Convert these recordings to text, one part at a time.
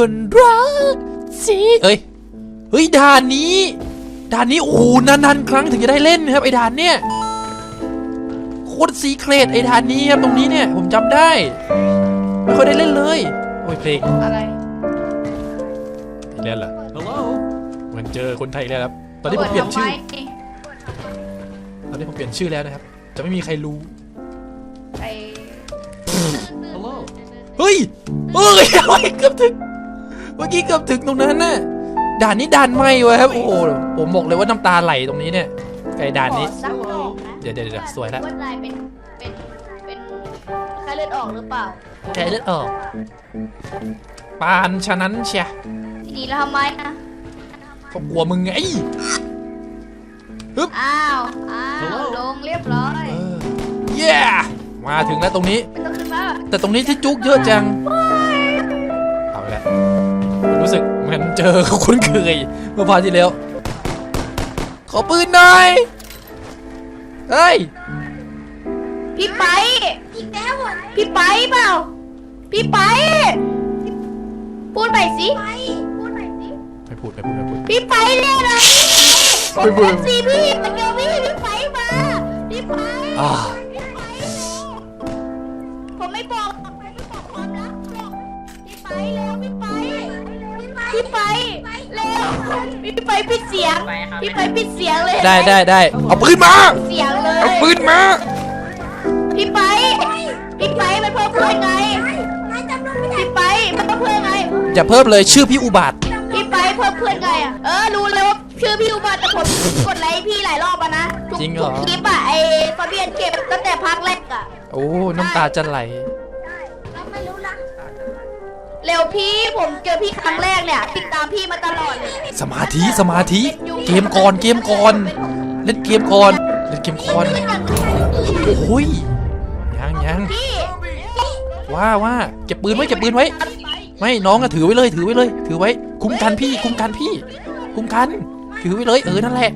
คนรักสิเอ้ย เฮ้ยด่านนี้ ด่านนี้โอ้โหนานๆครั้งถึงจะได้เล่นนะครับไอ้ด่านเนี่ยโคตรซีเครตไอ้ด่านนี้ครับตรงนี้เนี่ยผมจำได้ ไม่ค่อยได้เล่นเลย โอ้ยเพลงอะไรอีกแล้วเหรอ Hello เหมือนเจอคนไทยแล้วครับ ตอนนี้ผมเปลี่ยนชื่อ ตอนนี้ผมเปลี่ยนชื่อแล้วนะครับ จะไม่มีใครรู้ไอเฮ้ยเฮ้ยเฮ้ยเกือบถึง เมื่อกี้เกือบถึงตรงนั้นน่ะด่านนี้ด่านใหม่วะครับโอ้โหผมบอกเลยว่าน้ำตาไหลตรงนี้เนี่ยไอ้ด่านนี้ ขอสักดอกนะเดี๋ยวเดี๋ยวเดี๋ยวสวยแล้วว่านายเป็น เป็น เป็นไข้เลือดออกหรือเปล่าแกเลือดออกปานฉะนั้นเชียทีนี้แล้วทำไมนะ เขากลัวมึงไง อ้าว อ้าว ลงเรียบร้อย เออเย้มาถึงแล้วตรงนี้ ไม่ต้องขึ้นมาแต่ตรงนี้ที่จุกเยอะจัง เหมือนเจอคุ้นเคยเมื่อพาร์ทที่แล้ว ขอปืนหน่อย เฮ้ย พี่ไป อีกแล้วพี่ไปเปล่า พี่ไป พูดไปสิ พูดไปสิไม่พูดไม่พูดไม่พูด พี่ไปเนี่ยนะไม่พูด เอฟซีพี่มันเดียวพี่พี่ไปมา พี่ไป อ่า พี่ไปเร็วพี่ไปปิดเสียงพี่ไปปิดเสียงเลยได้ได้ได้เอาปืนมาเสียงเลยเอาปืนมาพี่ไปพี่ไปมันเพิ่มเพื่อนไงพี่ไปมันเพิ่มเพื่อนไงอย่าเพิ่มเลยชื่อพี่อุบาทพี่ไปเพิ่มเพื่อนไงอะเออรู้เลยว่าชื่อพี่อุบัติแต่ผมกดไลค์พี่หลายรอบอะนะทุกจริงเหรอทุกคลิปอะไอ้ฟาเบียนเก็บตั้งแต่พักแรกอะโอ้น้ำตาจะไหล เร็วพี่ผมเจอพี่ครั้งแรกเนี่ย ติดตามพี่มาตลอดเลยสมาธิสมาธิ เกมก่อนเกมก่อน เล่นเกมก่อน เล่นเกมก่อนโอ้ยยังยังพี่ว่าว่าเก็บปืนไว้เก็บปืนไว้ ไม่น้องก็ถือไว้เลย ถือไว้เลย ถือไว้ คุ้มกันพี่ คุ้มกันพี่ คุ้มกัน ถือไว้เลยเออนั่นแหละ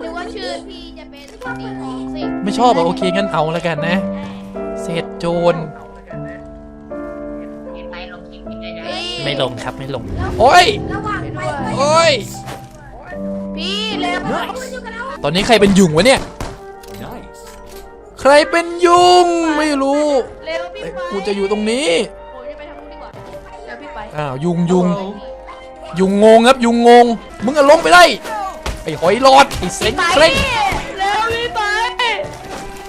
หรือว่าชื่อพี่จะเป็นสีทองสิไม่ชอบอะโอเคงั้นเอาแล้วกันนะ เศษโจร ไม่ลงครับไม่ลง โอ้ยโอ้ย พี่เร็วตอนนี้ใครเป็นยุงวะเนี่ย ใครเป็นยุงไม่รู้เร็วพี่เอ้ยไปกูจะอยู่ตรงนี้ โอ้ยจะไปทางนู้นดีกว่าเดี๋ยวพี่ไปอ้าวยุงยุงยุงงงครับยุงงง มึงอะลงไปได้ ไอ้หอยหลอดไอ้เซ็งไปเคร่งเร็วพี่ไป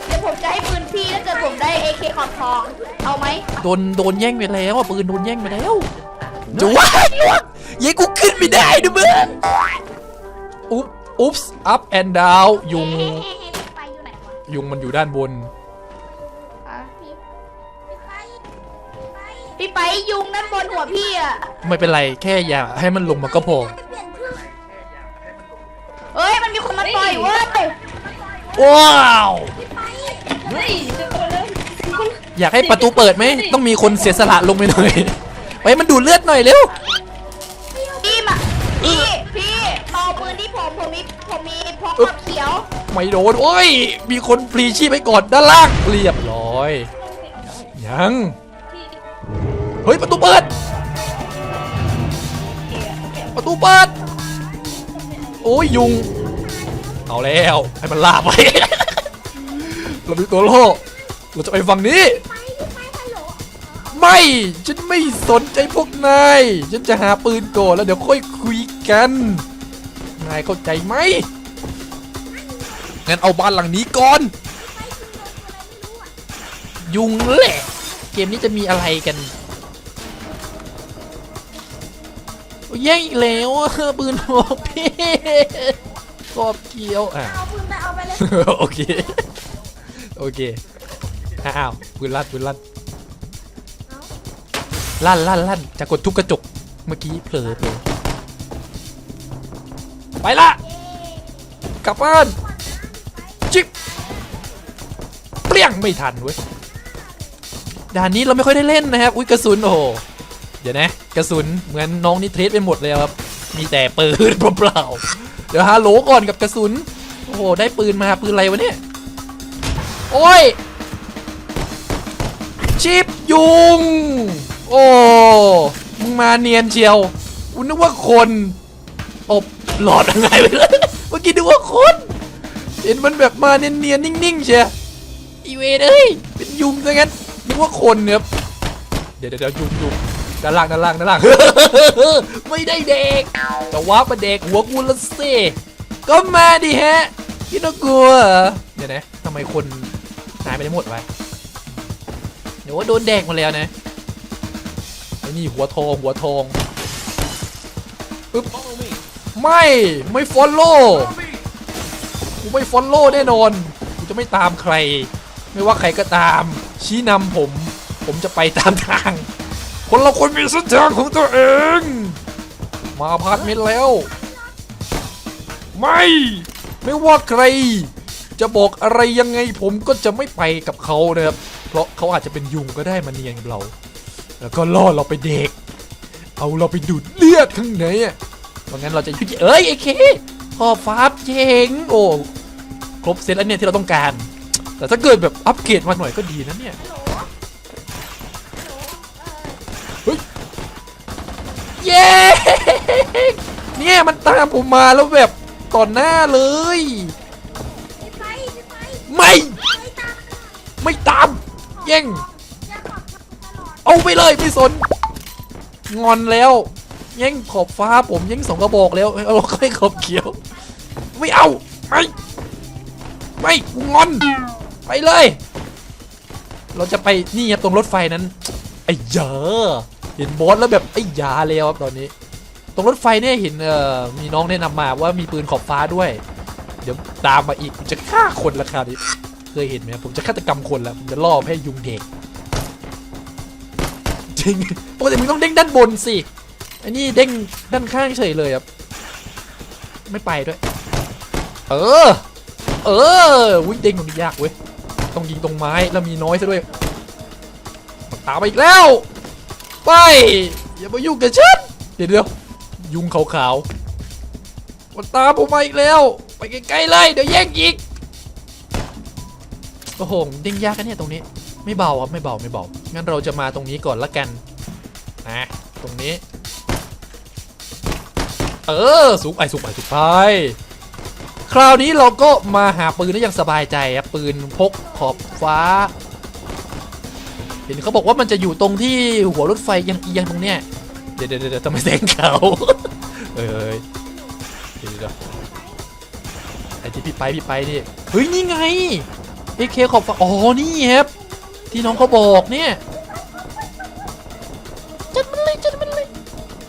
เดี๋ยวผมจะให้ปืนพี่ถ้าเกิดผมได้ AK ขอบทอง เอาไหมโดนโดนแย่งไปแล้วอะปืนโดนแย่งไปแล้ว จะว่าลวกยัยกูขึ้นไม่ได้นะมึงอุ๊บอุ๊บส์ up and down ยุงไปอยู่ไหนวะยุงมันอยู่ด้านบน อะพี่พี่ไปยุงนั่นบนหัวพี่อะ ไม่เป็นไรแค่อย่าให้มันลงมาก็พอ เอ้ยมันมีคนมาต่อยเว้ยว้าวอยากให้ประตูเปิดไหม ต้องมีคนเสียสละลงไปหน่อย ไปมันดูดเลือดหน่อยเร็ว พี่มาพี่ พี่เอาปืนที่ผมผมมีผมมีพกอึ๊บขับเขียว ไม่โดนโอ้ย มีคนพลีชีพไปก่อนด้านล่างเรียบร้อย ยัง เฮ้ย ประตูเปิด ประตูเปิด โอ้ย ยุง เอาแล้ว ให้มันลาบไป เรามีตัวโล่เราจะไปฝั่งนี้ ไม่ ฉันไม่สนใจพวกนาย ฉันจะหาปืนก่อนแล้วเดี๋ยวค่อยคุยกัน นายเข้าใจไหม งั้นเอาบ้านหลังนี้ก่อน ยุงแหละ เกมนี้จะมีอะไรกันโอ้ยแย่งอีกแล้วอะปืนหัวพี่กอบเกี่ยวอะเอาปืนไปเอาไปเลย โอเค โอเค อ้าวปืนลั่นปืนลั่น ลั่นลั่นลั่นจะกดทุกกระจกเมื่อกี้เผลอเผลอไปละกลับบ้านจิ๊บเปรี้ยงไม่ทันเว้ยด่านนี้เราไม่ค่อยได้เล่นนะครับอุ้ยกระสุนโอ้เดี๋ยวนะกระสุนเหมือนน้องนิเทรสไปหมดเลยครับมีแต่ปืนเปล่าๆเดี๋ยวฮัลโหลก่อนกับกระสุนโอ้โหได้ปืนมาปืนอะไรวะเนี่ยโอ้ยชิปยุง โอ้มาเนียนเชียวกูนึกว่าคนอบหลอดยังไงไปเลยเมื่อกี้นึกว่าคน เห็นมันแบบมาเนียนๆนิ่งๆเชียวอีเวเอ้ยเป็นยุงซะงั้นนึกว่าคนเดี๋ยเดี๋ยวเดี๋ยวยุงยุงด้านล่างด้านล่างด้านล่างไม่ได้เด็กแต่ว่าประเด็กหัวกูละสิก็มาดิฮะพี่น่ากลัวเดี๋ยวนะทำไมคนหายไปได้หมดวะเดี๋ยวว่าโดนแดกมาแล้วนะ นี่หัวทองหัวทองปึ๊บไม่ไม่ฟอลโล่กูไม่ฟอลโล่แน่นอนกูจะไม่ตามใคร ไม่ว่าใครก็ตาม ชี้นำผม ผมจะไปตามทาง คนเราคนมีเส้นทางของตัวเอง มาพาร์ทเมนต์แล้ว ไม่ไม่ว่าใคร จะบอกอะไรยังไงผมก็จะไม่ไปกับเขานะครับเพราะเขาอาจจะเป็นยุงก็ได้มาเนียนกับเรา แล้วก็ล่อเราไปเด็ก เอาเราไปดูดเลือดข้างในอะเพราะงั้นเราจะยุติเอ้ยไอ้เคขอบฟ้าเจ๋งโอ้ครบเซตแล้วเนี่ยที่เราต้องการ แต่ถ้าเกิดแบบอัปเกรดมาหน่อยก็ดีนะเนี่ยเฮ้ยเย้เนี่ยมันตามผมมาแล้วแบบต่อหน้าเลยพี่ไปพี่ไปไม่ไปตามไม่ตาม แย่ง เอาไปเลยไม่สน งอนแล้วแย่งขอบฟ้าผมแย่งสองกระบอกแล้วเอาเราก็ให้ขอบเขียว ไม่เอา ไม่ไม่งอน ไปเลย เราจะไปนี่ครับตรงรถไฟนั้นไอ้เยาเห็นบอสแล้วแบบไอ้ยาแล้วครับตอนนี้ ตรงรถไฟเนี่ยเห็นเอ่อมีน้องแนะนำมาว่ามีปืนขอบฟ้าด้วย เดี๋ยวตามมาอีกผมจะฆ่าคนราคราวนี้เคยเห็นไหมผมจะฆาตกรรมคนแล้วผมจะล่อให้ยุงเด็ก จริงปกติมึงต้องเด้งด้านบนสิอันนี้เด้งด้านข้างเฉยเลยครับ ไม่ไปด้วย เออ เออวิ่งเด้งตรงนี้ยากเว้ย ต้องยิงตรงไม้แล้วมีน้อยซะด้วยตามมาอีกแล้ว ไป อย่ามายุ่งกับฉัน เดี๋ยวเดี๋ยวยุงขาวๆมันตามผมมาอีกแล้ว ไปไกลๆเลย เดี๋ยวแย่งอีก โอ้โหเด้งยากกันเนี่ยตรงนี้ ไม่เบาครับไม่เบาไม่เบางั้นเราจะมาตรงนี้ก่อนละกันนะตรงนี้ เออสูงไปสูงไปสูงไปคราวนี้เราก็มาหาปืนได้อย่างสบายใจครับปืนพกขอบฟ้า เห็นเขาบอกว่ามันจะอยู่ตรงที่หัวรถไฟยังเอียงตรงเนี้ยเดี๋ยวเดี๋ยวเดี๋ยวทำไมแสงเขาเอ้ยเดี๋ยวเดี๋ยวไอ้ที่พี่ไปพี่ไปนี่เฮ้ยนี่ไงเอเคขอบฟ้าอ๋อนี่ครับ ที่น้องเขาบอกเนี่ยจัดมันเลยจัดมันเลย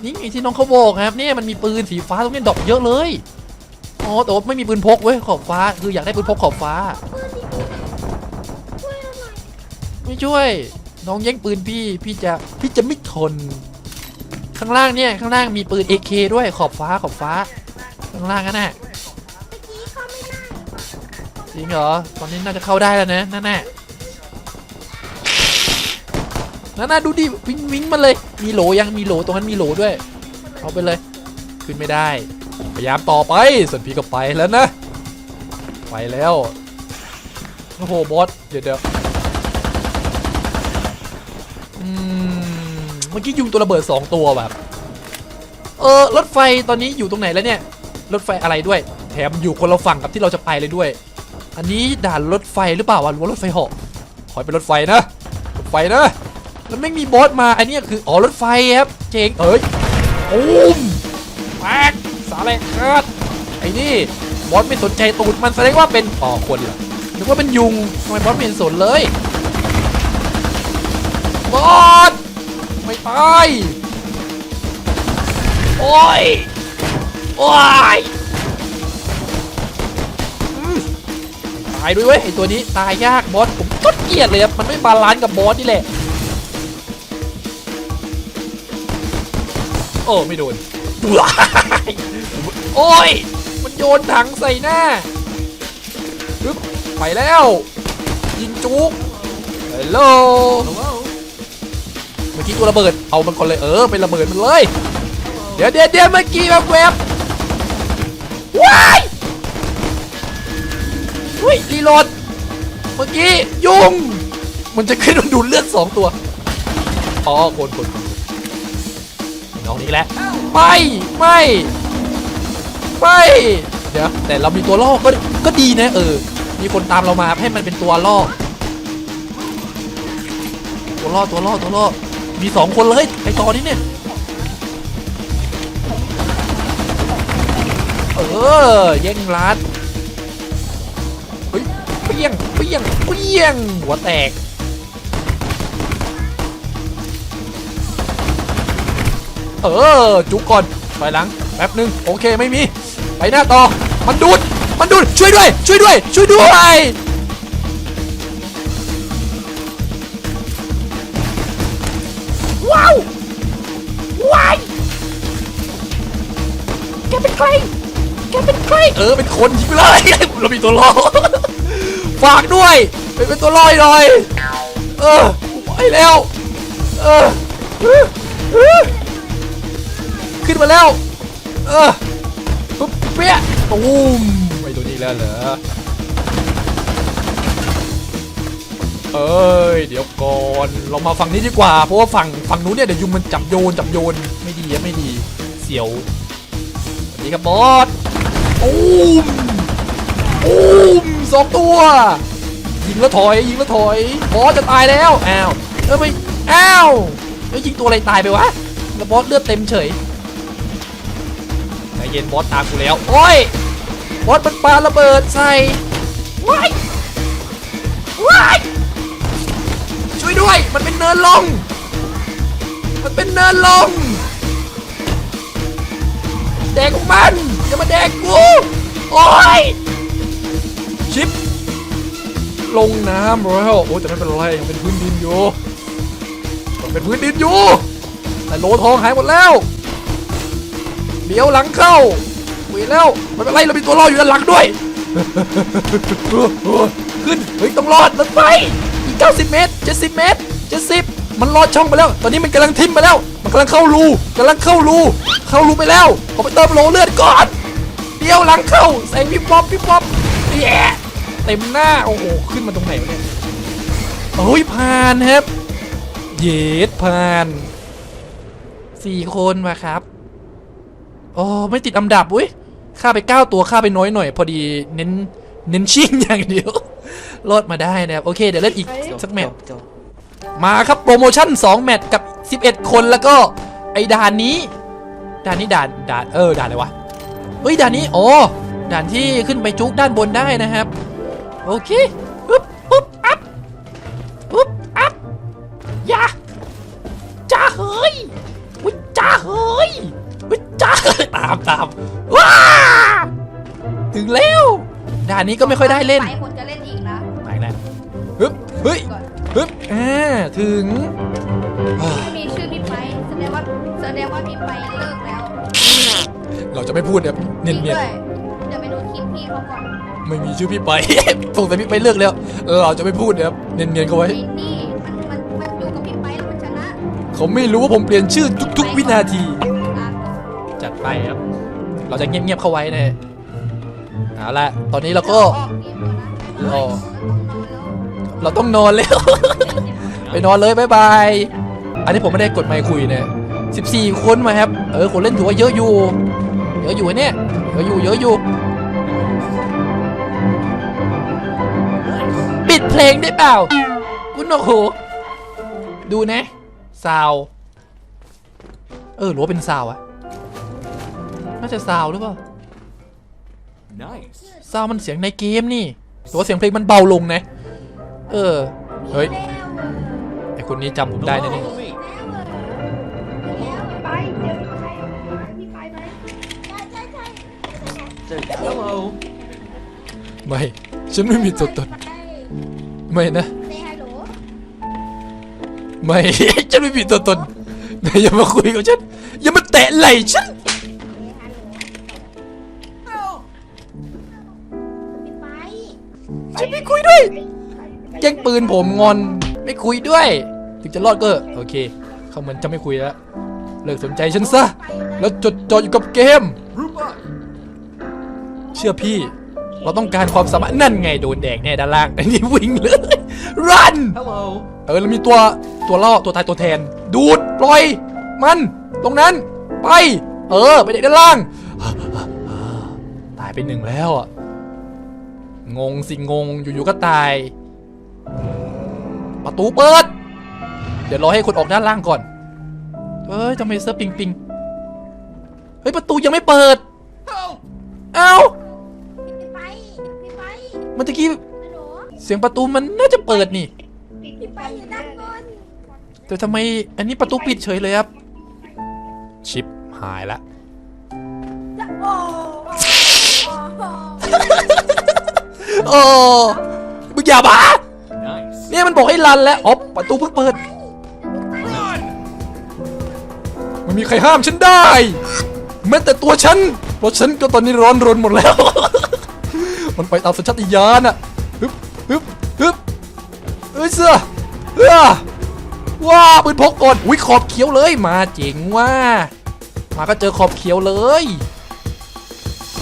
นี่ไงที่น้องเขาบอกครับเนี่ยมันมีปืนสีฟ้าตรงนี้ดอกเยอะเลยอ๋อแต่ว่าไม่มีปืนพกเว้ยขอบฟ้า คืออยากได้ปืนพกขอบฟ้าช่วยเราหน่อยไม่ช่วย น้องแย่งปืนพี่พี่จะพี่จะไม่ทน ข้างล่างเนี่ยข้างล่างมีปืน AK ด้วยขอบฟ้าขอบฟ้า ข้างล่างนั่นน่ะเมื่อกี้เขาไม่ได้จริงเหรอตอนนี้น่าจะเข้าได้แล้วนะนั่นน่ะ นั่นน่ะดูดิวิ่งวิ่งมาเลย มีโหลยังมีโหลตรงนั้นมีโหลด้วย เอาไปเลย ขึ้นไม่ได้ พยายามต่อไปส่วนพี่ก็ไปแล้วนะ ไปแล้ว โอ้โหบอสเดี๋ยวเดี๋ยวเมื่อกี้ยุงตัวระเบิด 2 ตัวแบบ เออรถไฟตอนนี้อยู่ตรงไหนแล้วเนี่ย รถไฟอะไรด้วย แถมอยู่คนละฝั่งกับที่เราจะไปเลยด้วย อันนี้ด่านรถไฟหรือเปล่าวะหรือว่ารถไฟเหาะขอให้เป็นรถไฟนะ รถไฟนะ แล้วไม่มีบอสมา อันนี้คืออ๋อรถไฟครับ เจ๋งเอ้ยตูมแป๊กสาแหลกขาดไอ้นี่บอสไม่สนใจตูดมันแสดงว่าเป็นอ๋อคนเหรอนึกว่าเป็นยุงทำไมบอสไม่เห็นสนเลยบอสไม่ตายโอ้ยโอ้ยตายด้วยเว้ยไอตัวนี้ตายยากบอสผมก็เกลียดเลยครับมันไม่บาลานซ์กับบอสนี่แหละ โอ้ไม่โดนว้ายโอ้ย มันโยนถังใส่หน้าปึ๊บไปแล้ว ยิงจุกฮัลโหลเมื่อกี้ตัวระเบิด เอามันก่อนเลยเออไประเบิดมันเลย เดี๋ยวเดี๋ยวเดี๋ยวเมื่อกี้แบบแวบว้ายอุ้ยรีโหลดเมื่อกี้ ยุงมันจะขึ้นมาดูดเลือดสองตัว อ๋อคนคน คนน้องนี้แหละไม่ไม่ไม่เดี๋ยวแต่เรามีตัวล่อก็ก็ดีนะเออ มีคนตามเรามาให้มันเป็นตัวล่อตัวล่อตัวล่อตัวล่อมีสองคนเลยไอตอนนี้เนี่ยเออแย่งรัดเฮ้ยเปี้ยงเปี้ยงเปี้ยงหัวแตก เออ จุกก่อนถอยหลังแป๊บหนึ่งโอเคไม่มี ไปหน้าต่อ มันดูด มันดูด ช่วยด้วย ช่วยด้วย ช่วยด้วย ว้าวว้ายแกเป็นใคร แกเป็นใคร เออ เป็นคนยิงไปเลยเรามีตัวล่อฝากด้วยไปเป็นตัวล่อยหน่อย เออไปแล้ว เออเออเออ ขึ้นมาแล้ว เออปุ๊บเปี้ยตูมไอตัวนี้แล้วเหรอเอ้ยเดี๋ยวก่อนเรามาฝั่งนี้ดีกว่า เพราะว่าฝั่งฝั่งนู้นเนี่ยเดี๋ยวยุงมันจับโยนจับโยนไม่ดีอะไม่ดี เสียวสวัสดีครับบอสตูมตูมสองตัว ยิงแล้วถอยยิงแล้วถอยบอสจะตายแล้วอ้าวเออไม่อ้าวแล้วยิงตัวอะไรตายไปวะแล้วบอสเลือดเต็มเฉย เย็นบอสตามกูแล้ว โอ้ย บอสมันปาระเบิดใส่ว้ายว้ายช่วยด้วย มันเป็นเนินลง มันเป็นเนินลง แดกของมันอย่ามาแดกกู โอ้ย ชิป ลงน้ำแล้วโอ้ยแต่ไม่เป็นไรยังเป็นพื้นดินอยู่ยังเป็นพื้นดินอยู่ แต่โลทองหายหมดแล้ว เดี๋ยวหลังเข้าหวีแล้วไม่เป็นไรเรามีตัวรอดอยู่ด้านหลังด้วย ขึ้นเฮ้ยต้องรอดรถไฟอีก90 เมตร 70 เมตร 70 มันรอดช่องไปแล้ว ตอนนี้มันกำลังทิ่มไปแล้ว มันกำลังเข้ารูกำลังเข้ารูเข้ารูไปแล้วขอไปเติมโลเลือดก่อนเดี๋ยวหลังเข้าแสงวิบวับวิบวับแย่เต็มหน้าโอ้โหขึ้นมาตรงไหนวะเนี่ยโอ้ยผ่านครับ เยดผ่านสี่คนมาครับ โอ้ไม่ติดอันดับอุ้ยฆ่าไป 9 ตัวฆ่าไปน้อยหน่อย พอดีเน้นเน้นชิงอย่างเดียวรอดมาได้นะครับโอเคเดี๋ยวเล่นอีกสักแมตช์มาครับโปรโมชั่น 2 แมตช์กับ 11 คนแล้วก็ไอ้ด่านนี้ ด่านนี้ด่านด่านเออด่านอะไรวะเฮ้ยด่านนี้โอ้ด่านที่ขึ้นไปจุกด้านบนได้นะครับ โอเคปุ๊บปุ๊บอัพปุ๊บอัพอย่าจ้าเฮ้ยวิจ้าเฮ้ยวิ จ้าเฮ้ยตามตามว้าถึงแล้วด่านนี้ก็ไม่ค่อยได้เล่น ไปคนจะเล่นอีกนะไปแล้วฮึบเฮ้ยก่อนฮึบอ่าถึงอ่าไม่มีชื่อพี่ไปแสดงว่าแสดงว่าพี่ไปเลิกแล้วเราจะไม่พูดแบบเนียนจริงด้วยจะไปดูคลิปพี่เขาก่อนๆไม่มีชื่อพี่ไป สงสัยพี่ไปเลือกแล้ว เราจะไม่พูดนะครับเนียนๆเขาไว้ไอ้นี่มันมันมันอยู่กับพี่ไปแล้วมันชนะเขาไม่รู้ว่าผมเปลี่ยนชื่อทุก ๆ วินาทีอะ จัดไปครับ เราจะเงียบๆเข้าไว้นะเอาละตอนนี้เราก็ออกเกมแล้วนะอ๋อเราต้องนอนแล้วเราต้องนอนแล้ว ไปนอนเลยบ๊ายบาย อันนี้ผมไม่ได้กดไมค์คุยนะ14 คนมาครับ เออ คนเล่นถือว่าเยอะอยู่ เยอะอยู่เนี่ยเยอะอยู่ เยอะอยู่ ปิดเพลงได้เปล่าคุณโอ้โหดูนะ ซาว เออหรือว่าเป็นซาวอะ น่าจะซาวหรือเปล่า Nice. ซาวมันเสียงในเกมนี่แต่ว่าเสียงเพลงมันเบาลงนะ เออ เฮ้ย ไอคนนี้จำผมได้แน่ Follow me. ไปเดี๋ยวใครพี่ไปไหม Hello. ๆไม่ ฉันไม่มีตัวตนไม่นะเซฮัลโหลไม่ ฉันไม่มีตัวตนนายอย่ามาคุยกับฉัน อย่ามาแตะไหล่ฉัน แย่งปืนผมงอนไม่คุยด้วย ถึงจะรอดก็โอเค เขาเหมือนจะไม่คุยแล้วเลิกสนใจฉันซะ แล้วจดจ่ออยู่กับเกม เชื่อพี่ เราต้องการความสามารถนั่นไงโดนแดกแน่ด้านล่างอันนี้วิ่งเลยรันเออแล้วมีตัวตัวล่อตัวตายตัวแทน ดูดปล่อย มัน ตรงนั้นไป เออ ไปเด็กด้านล่าง ตายไปหนึ่งแล้วอะ งงสิงงอยู่ๆก็ตาย ประตูเปิด เดี๋ยวรอให้คนออกด้านล่างก่อน เฮ้ยทำไมเซิร์ฟปิงปิงเฮ้ยประตูยังไม่เปิด เอ้าพี่ไปพี่ไปเมื่อกี้ฮัลโหลเสียงประตูมันน่าจะเปิดนี่พี่ไปอยู่ด้านบน แต่ทำไมอันนี้ประตูปิดเฉยเลยครับ ชิปหายละจะ โอ้มึงอย่าบ้า Nice. เนี่ยมันบอกให้รันแล้วอ๋อประตูเพิ่งเปิด มันมีใครห้ามฉันได้แม้แต่ตัวฉันเพราะฉันก็ตอนนี้ร้อนรนหมดแล้ว มันไปตามสัญชาตญาณอะฮึบฮึบฮึบเอ้ยเสือเอ้อว้าปืนพกก่อนอุ้ยขอบเขียวเลยมาเจ๋งว่า มาก็เจอขอบเขียวเลย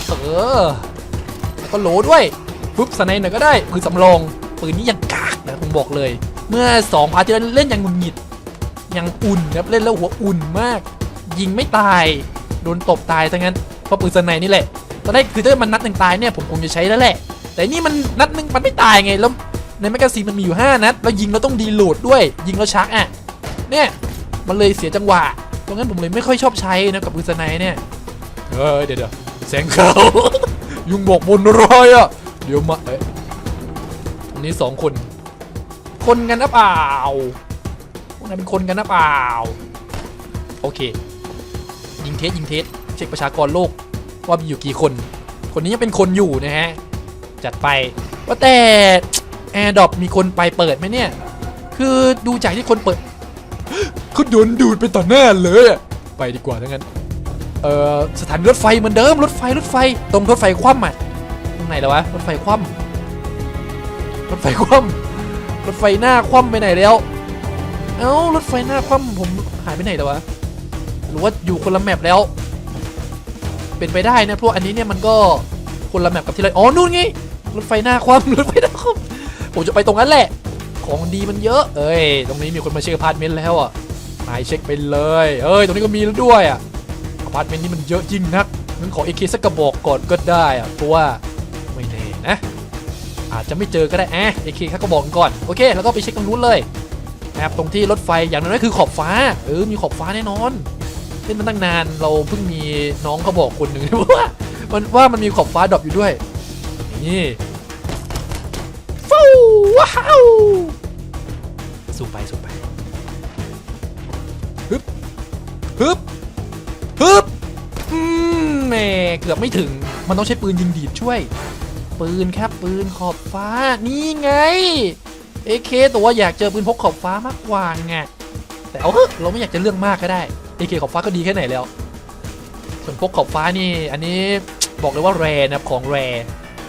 เออแล้วก็โหลด้วย ปุ๊บสไนหน่อยก็ได้ปืนสำรองปืนนี้ยังกากนะผมบอกเลย เมื่อสองพาร์ทที่แล้วเล่นยังหงุดหงิดยังอุ่นครับเล่นแล้วหัวอุ่นมาก ยิงไม่ตายโดนตบตายซะงั้นเพราะปืนสไนนี่แหละตอนแรกคือถ้ามันนัดหนึ่งตายเนี่ยผมคงจะใช้แล้วแหละ แต่นี่มันนัดหนึ่งมันไม่ตายไงแล้วในแมกกาซีนมันมีอยู่ 5 นัดแล้วยิงแล้วต้องดีโหลดด้วย ยิงแล้วชักอะเนี่ยมันเลยเสียจังหวะเพราะงั้นผมเลยไม่ค่อยชอบใช้นะกับปืนสไนเนี่ยเออเดี๋ยวเดี๋ยวแสงเขายุงบอกบนรอยอะ ดี๋ยวมาเอ๊ะอันนี้สองคน คนกันนะเปล่าพวกนั้นเป็นคนกันนะเปล่า โอเค ยิงเทสยิงเทสเช็คประชากรโลกว่ามีอยู่กี่คน คนนี้ยังเป็นคนอยู่นะฮะ จัดไป ว่าแต่แอร์ดอปมีคนไปเปิดไหมเนี่ย คือดูจากที่คนเปิดเขาโดนดูดไปต่อหน้าเลยไปดีกว่าทั้งนั้น เอ่อ สถานีรถไฟเหมือนเดิม รถไฟ รถไฟ ตรงรถไฟคว่ำอะ ไหนแล้ววะรถไฟคว่ำรถไฟคว่ำรถไฟหน้าคว่ำไปไหนแล้วเอ้ารถไฟหน้าคว่ำผมหายไปไหนแล้ววะหรือว่าอยู่คนละแมปแล้ว เป็นไปได้นะเพราะอันนี้เนี่ยมันก็คนละแมปกับที่ไรอ๋อนู่นไงรถไฟหน้าคว่ำรถไฟหน้าคว่ำผมจะไปตรงนั้นแหละ ของดีมันเยอะ เอ้ยตรงนี้มีคนมาเช็คพาร์ตเมนต์แล้วอะนายเช็คไปเลยเอ้ยตรงนี้ก็มีแล้วด้วยอะพาร์ตเมนต์นี้มันเยอะจริงนักงั้นขอเอเคสักกระบอกก่อนก็ได้อะเพราะว่า นะอาจจะไม่เจอก็ได้แอะเอเคสักกระบอกก่อนโอเค แล้วก็ไปเช็คตรงนู้นเลยนะครับตรงที่รถไฟอย่างน้อยคือขอบฟ้าเออมีขอบฟ้าแน่นอนเล่นมาตั้งนานเราเพิ่งมีน้องเขาบอกคนหนึ่งว่ามันว่ามันมีขอบฟ้าดรอปอยู่ด้วยนี่ฟูว้าวสู้ไปสู้ไปฮึบฮึบฮึบอืมแม่เกือบไม่ถึงมันต้องใช้ปืนยิงดีดช่วย ปืนครับปืนขอบฟ้านี่ไงเอเคตัวอยากเจอปืนพกขอบฟ้ามากกว่าไงแต่เอาเถอะเราไม่อยากจะเรื่องมากก็ได้เอเคขอบฟ้าก็ดีแค่ไหนแล้ว ส่วนพกขอบฟ้านี่ อันนี้บอกเลยว่าแรนะครับของแร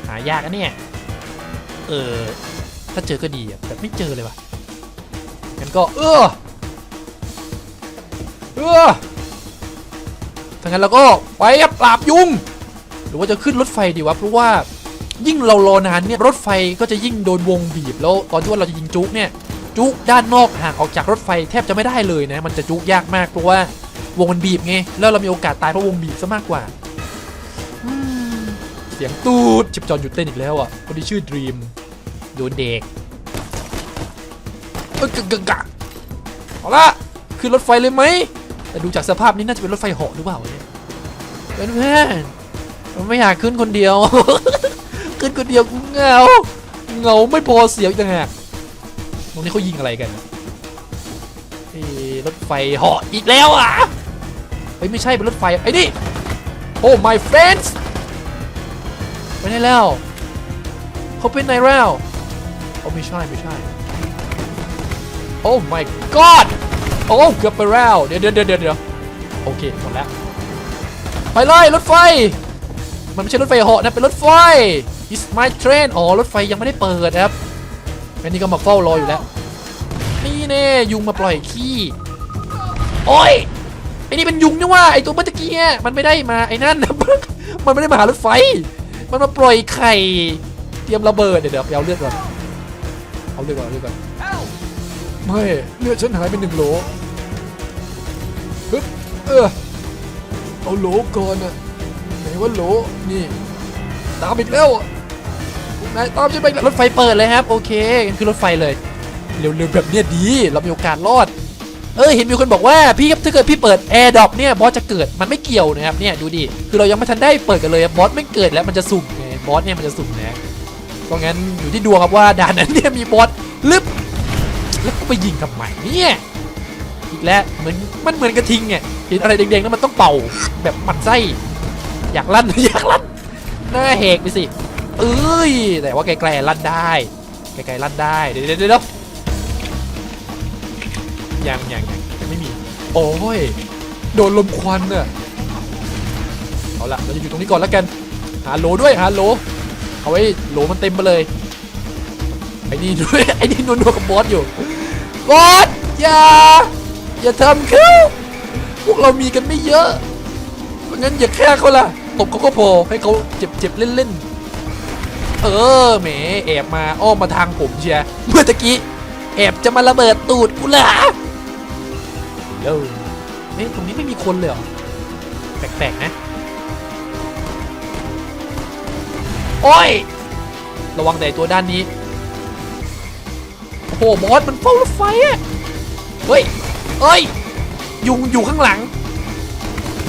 หายากอันเนี่ยเออถ้าเจอก็ดีอะแต่ไม่เจอเลยว่ะงั้นก็เออเออถ้างั้นเราก็ไปปราบยุง หรือว่าจะขึ้นรถไฟดีวะเพราะว่า ยิ่งเรารอนานเนี่ยรถไฟก็จะยิ่งโดนวงบีบแล้วตอนที่ว่าเราจะยิงจุกเนี่ยจุกด้านนอกห่างออกจากรถไฟแทบจะไม่ได้เลยนะ มันจะจุกยากมากเพราะว่าวงมันบีบไงแล้วเรามีโอกาสตายเพราะวงบีบซะมากกว่าเสียงตูดชิบจอนหยุดเต้นอีกแล้วอะคนที่ชื่อดรีมโดนเด็กเอ้ยกะกะกะเอาละขึ้นรถไฟเลยไหมแต่ดูจากสภาพนี้น่าจะเป็นรถไฟเหาะหรือเปล่าเนี่ยเพื่อนเพื่อนไม่อยากขึ้นคนเดียว ขึ้นคนเดียวกูเงาเงาไม่พอเสียงอีกต่างหากตรงนี้เขายิงอะไรกันรถไฟเหาะอีกแล้วอะเฮ้ยไม่ใช่เป็นรถไฟไอ้นี่โอ้ my friends ไปไหนแล้วเขาเป็นไหนแล้วโอ้ไม่ใช่ไม่ใช่โอ้ my god โอ้เกือบไปแล้วเดี๋ยวเดี๋ยวเดี๋ยวเดี๋ยวโอเคหมดแล้วไปเลยรถไฟ มันไม่ใช่รถไฟเหาะนะเป็นรถไฟ is my train อ๋อรถไฟยังไม่ได้เปิดครับอันนี้ก็มาเฝ้ารออยู่แล้ว นี่แน่ยุงมาปล่อยขี้โอ้ยไอ้นี่เป็นยุงนี่ว่าไอ้ตัวเมื่อกี้อะมันไม่ได้มาไอ้นั่นมันไม่ได้มาหารถไฟ มันมาปล่อยไข่เตรียมระเบิดเดี๋ยวเดี๋ยวเอาเลือดก่อนเอาเลือดก่อนเอาเลือดก่อนไม่เลือดฉันหายไปหนึ่งโหลฮึบเออเอาโหลก่อนอะไหนว่าโหลนี่ตามอีกแล้วอะ นายตามฉันไปแล้วรถไฟเปิดเลยครับ โอเคมันคือรถไฟเลยเร็วๆแบบเนี้ยดี เรามีโอกาสรอด เออเห็นมีคนบอกว่าพี่ครับถ้าเกิดพี่เปิดแอร์ดรอปเนี่ยบอสจะเกิดมันไม่เกี่ยวนะครับเนี่ยดูดิคือเรายังไม่ทันได้เปิดกันเลยบอสไม่เกิดแล้วมันจะสุ่มไงบอสเนี่ยมันจะสุ่มนะเพราะงั้นอยู่ที่ดวงครับว่าด่านนั้นเนี่ยมีบอสลึบแล้วก็ไปยิงทำไมเนี่ยอีกแล้วเหมือนมันเหมือนกระทิงเนี่ยเห็นอะไรแดงๆแล้วมันต้องเป่าแบบหมันไส้อยากลั่นอยากลั่นหน้าแหกไปสิ เอ้ย แต่ว่าไกลๆลั่นได้ ไกลๆลั่นได้ เดี๋ยวเดี๋ยวเดี๋ยวยังยังยังยังไม่มี โอ้ย โดนลมควันเน่ะเอาละเราจะอยู่ตรงนี้ก่อนแล้วกัน หาโลด้วยหาโล เอาไว้โลมันเต็มไปเลย ไอ้นี่ด้วย ไอ้นี่นัวๆกับบอสอยู่ บอสอย่า อย่าทำเขาพวกเรามีกันไม่เยอะเพราะงั้นอย่าแค่เขาล่ะ ตบเขาก็พอให้เขาเจ็บเจ็บๆเล่นๆ เออแหมแอบมาอ้อมมาทางผมเชียเมื่อตะกี้แอบจะมาระเบิดตูดกูเหรอเดี๋ยวเฮ้ยตรงนี้ไม่มีคนเลยเหรอแปลกๆนะโอ้ย ระวังแต่ตัวด้านนี้โอ้โหบอสมันเฝ้ารถไฟอะเฮ้ยเอ้ย ยุงอยู่ข้างหลัง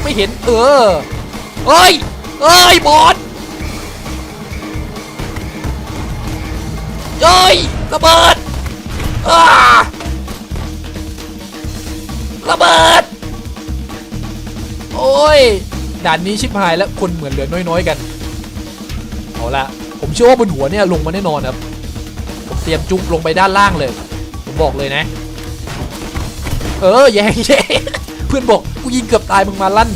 ไม่เห็นเออเอ้ยเอ้ยบอส เอ้ยระเบิดระเบิด โอ้ย ด่านนี้ชิบหายแล้วคนเหมือนเหลือน้อยๆกัน เอาละผมเชื่อว่าบนหัวเนี่ยลงมาแน่นอนครับ ผมเตรียมจุกลงไปด้านล่างเลย ผมบอกเลยนะ เออแย่งแย่เพื่อนบอกกูยิงเกือบตายมึงมาลั่น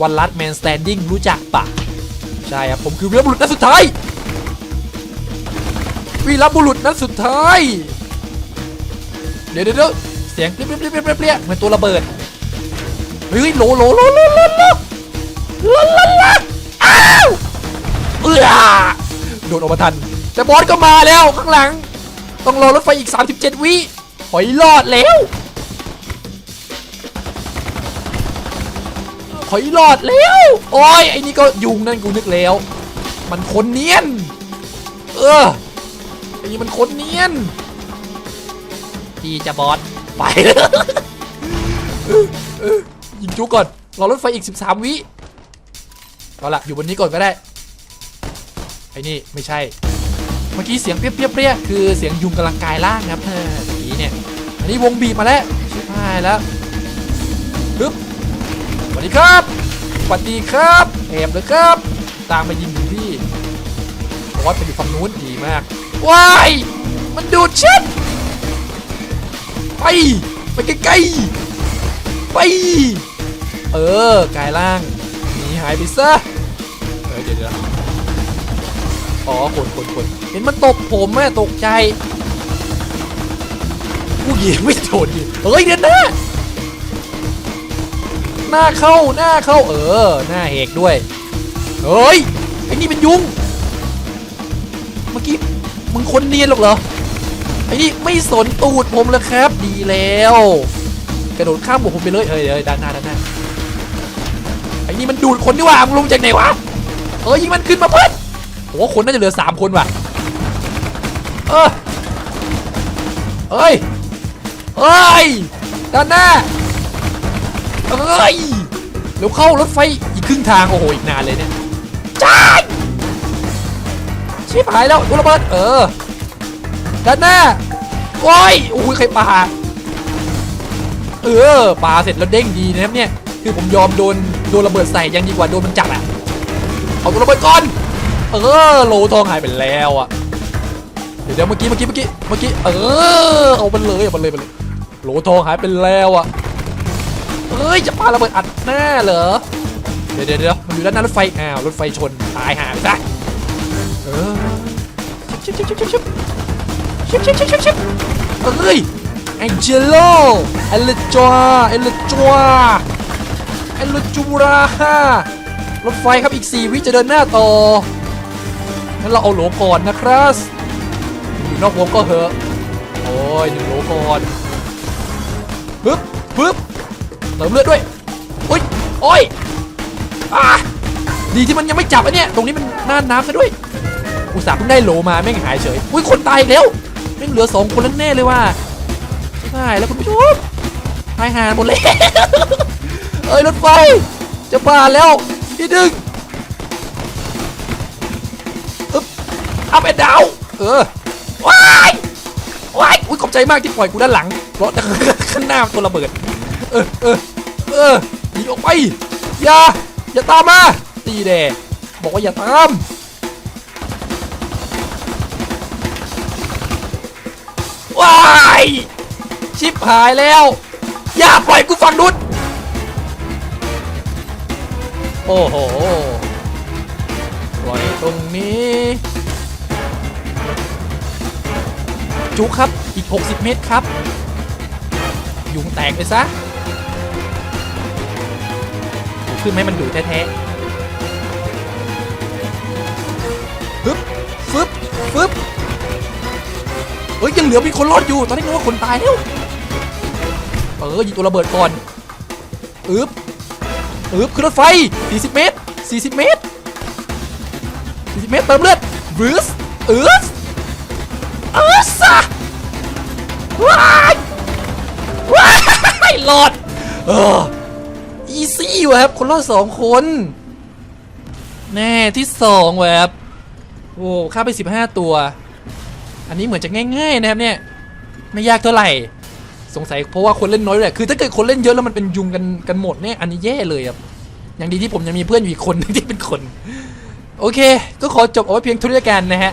วันลัดแมนสแตนดิ้งรู้จักปะใช่ครับ ผมคือเวีรบุรุษนัดสุดท้าย วีรบุรุษนัดสุดท้าย เดี๋ยวเดี๋ยวเสียงเปรี้ยเปรี้ยเปรี้ยเปรี้ยเปรี้ยเหมือนตัวระเบิด เฮ้ยโลโหลโหลโหลโหลโหลโหลโหลโหลอ้าวเอื้อโดนออกมาทัน แต่บอสก็มาแล้วข้างหลัง ต้องรอรถไฟอีก 37 วิหอยรอดแล้วหอยรอดแล้ว โอ้ยไอ้นี่ก็ยุงนั่นกูนึกแล้ว มันคนเนียน เออ ไอ้นี่มันคนเนียนดีจะบอสไปยิงจุกก่อนรอรถไฟอีก 13 วิเอาละอยู่บนนี้ก่อนก็ได้ ไอ้นี่ไม่ใช่ เมื่อกี้เสียงเปรี้ยเปรี้ยเปรี้ยคือเสียงยุงกำลังกายล่างครับเออเมื่อกี้เนี่ย อันนี้วงบีบมาแล้วชิบหายแล้วปึ๊บสวัสดีครับสวัสดีครับแอบเลยครับ ตามมายิงถึงที่บอสไปอยู่ฝั่งนู้นดีมาก ว้าย มันดูดชิดไป ไปใกล้ๆไป เออกายล่างหนีหายไปซะ เออเดี๋ยวเดี๋ยวอ๋อคนคนคนเห็นมันตบผมแม่ตกใจผู้หญิงไม่โดนดิเฮ้ยเดี๋ยวน้าหน้าเข้าหน้าเข้าเออ หน้าเอกด้วย เฮ้ยไอ้นี่เป็นยุง เมื่อกี้ มึงคนเนียนหรอกเหรอไอ้นี่ไม่สนตูดผมเลยครับ ดีแล้ว กระโดดข้ามบุกผมไปเลยเฮ้ยเฮ้ยด้านหน้าด้านหน้าไอ้นี่มันดูดคนดีกว่ามึงลงจากไหนวะเอ้ยยิงมันขึ้นมาเพิ่นโอ้คนน่าจะเหลือสามคนว่ะเออเอ้ยเอ้ยด้านหน้าเอ้ยเร็วเข้ารถไฟอีกครึ่งทางโอ้โหอีกนานเลยเนี่ยจ้าย ชิบหายแล้วโดนระเบิดเออด้านหน้าโอ้ยโอ้ยใครปาเออปาเสร็จแล้วเด้งดีนะครับเนี่ยคือผมยอมโดนโดนระเบิดใส่ยังดีกว่าโดนมันจับอะเอาตัวระเบิดก่อนเออโลทองหายไปแล้วอะเดี๋ยวเมื่อกี้เมื่อกี้เมื่อกี้เมื่อกี้เออเอามันเลยเอามันเลยมันเลยโลทองหายไปแล้วอะเอ้ยจะปาระเบิดอัดหน้าเหรอเดี๋ยวเดี๋ยวมันอยู่ด้านหน้ารถไฟอ้าวรถไฟชนตายหาไปซะ ชิบชิบชิบชิบชิบชิบชิบชิบชิบชิบเฮ้ยแองเจโลเอลจัวเอลจัวเอลจูรารถไฟครับอีก 4 วิจะเดินหน้าต่องั้นเราเอาโหลก่อนนะครับอยู่นอกวงก็เหอะโอ้ยหนึ่งโหลก่อนปึ๊บปึ๊บเติมเลือดด้วยอุ้ยโอ้ยอะดีที่มันยังไม่จับอันเนี้ยตรงนี้มันน่านน้ำซะด้วย อุตส่าห์เพิ่งได้โหลมาแม่งหายเฉย อุ้ยคนตายอีกแล้วแม่งเหลือสองคนแล้วแน่เลยว่าใช่แล้วคุณผู้ชมตายหาหมดเลยเอ้ยรถไฟ จะผ่านแล้วพี่ดึงอึ๊บอัพแอนดาวเออว้ายว้ายอุ้ยขอบใจมากที่ปล่อยกูด้านหลังเพราะข้างหน้าตัวระเบิด เออเออเออหนีออกไปอย่าอย่าตามมาตีแดบอกว่าอย่าตาม ว้ายชิบหายแล้ว อย่าปล่อยกูฝั่งนุดโอ้โหปล่อยตรงนี้ จุกครับอีก 60 เมตรครับ ยุงแตกไปซะขึ้นไหมมันดูแท้ๆฟึบฟึบฟึบ เฮ้ยยังเหลือมีคนรอดอยู่ ตอนนี้นึกว่าคนตายแล้วเออยิงตัวระเบิดก่อนอึบอึบขึ้นรถไฟ 40 เมตร 40 เมตร 40 เมตรเติมเลือดบรูสอึ๊สอึสอะว้ายว้ายหลอดเอออีซี่วะครับ คนรอดสองคน แน่ที่สองวะครับโอ้ฆ่าไป 15 ตัว อันนี้เหมือนจะง่ายๆนะครับเนี่ยไม่ยากเท่าไหร่สงสัยเพราะว่าคนเล่นน้อยแหละคือถ้าเกิดคนเล่นเยอะแล้วมันเป็นยุงกันกันหมดเนี่ยอันนี้แย่เลยครับอย่างดีที่ผมยังมีเพื่อนอยู่อีกคนที่เป็นคน โอเค ก็ขอจบเอาไว้เพียงเท่านี้กันนะฮะ